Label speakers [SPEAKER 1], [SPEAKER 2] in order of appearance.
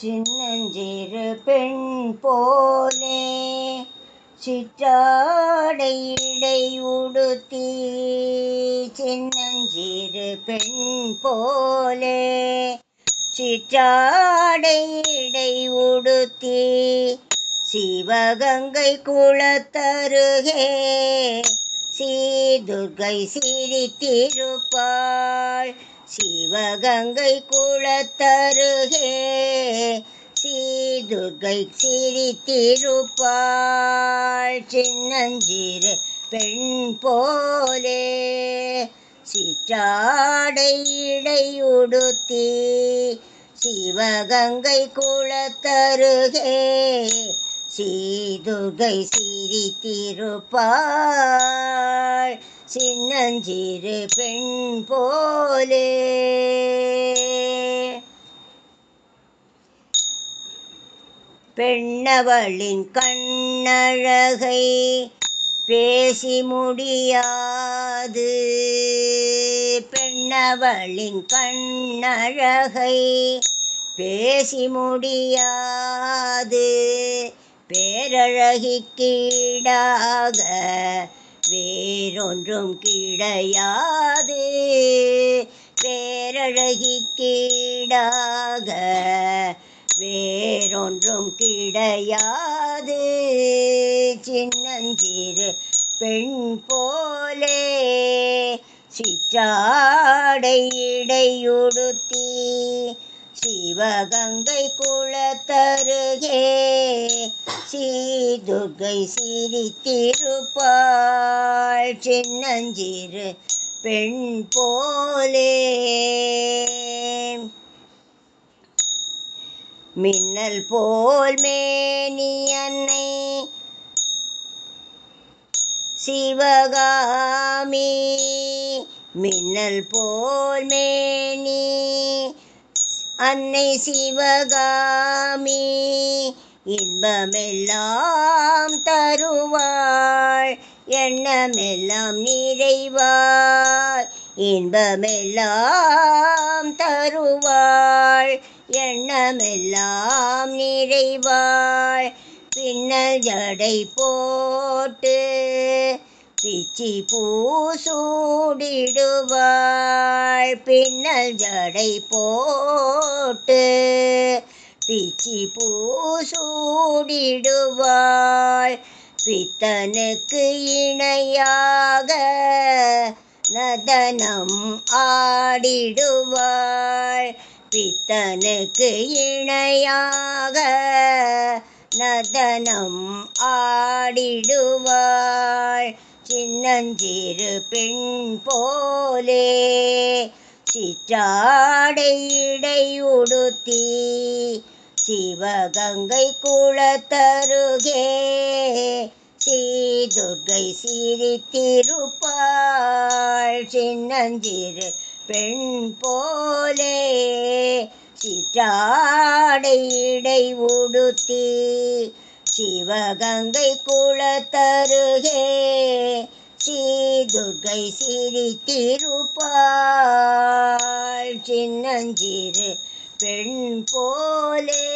[SPEAKER 1] சின்னஞ்சிறு பெண் போலே சிற்றாடையிடை உடுத்தி சின்னஞ்சிறு பெண் போலே சிற்றாடையிடை உடுத்தி சிவகங்கை குளத்தருகே சீதுர்கை சிரித்திருப்பாள். சிவகங்கை குளத்தருகே சீதுர்கை சிரித்திருப்பாள். சின்னஞ்சிறு பெண் போலே சிற்றாடை இடையுடுத்தி சிவகங்கை குளத்தருகே சீதுர்கை சிரித்திருப்பாள். சின்னஞ்சிறு பெண் போலே. பெண்ணவளின் கண்ணழகை பேசி முடியாது. பெண்ணவளின் கண்ணழகை பேசி முடியாது. பேரழகி கீழாக வேறொன்றும் கிடையாது. பேரழகி கீழாக வேறொன்றும் கிடையாது. சின்னஞ்சிறு பெண் போலே சிற்றாடை சிவகங்கை குளத்தருகே துர்கை சிரித்திருப்பாள் சின்னஞ்சிறு பெண் போலே. மின்னல் போல் மேனி அன்னை சிவகாமி. மின்னல் போல் மேனி அன்னை சிவகாமி. இன்பமெல்லாம் தருவாள் எண்ணமெல்லாம் நிறைவாய் இன்பமெல்லாம் தருவாள் எண்ணமெல்லாம் நிறைவாள் பின்னல் ஜடை போட்டு பிச்சி பூசூடிடுவாள் பின்னல் ஜடை போட்டு பிச்சி பூசூடிடுவாள். பித்தனுக்கு இணையாக நதனம் ஆடிடுவாள். பித்தனுக்கு இணையாக நதனம் ஆடிடுவாள். சின்னஞ்சிறு பெண் போலே சிற்றாடை இடையுடுத்தி சிவகங்கை குளத்தருகே சீதுர்கை சிரித்திருப்பாள் சின்னஞ்சிறு பெண் போலே சிற்றாடையடை உடுத்தி சிவகங்கை குளத்தருகே சீதுர்கை சிரித்திருப்பாள். சின்னஞ்சிறு பெண் போலே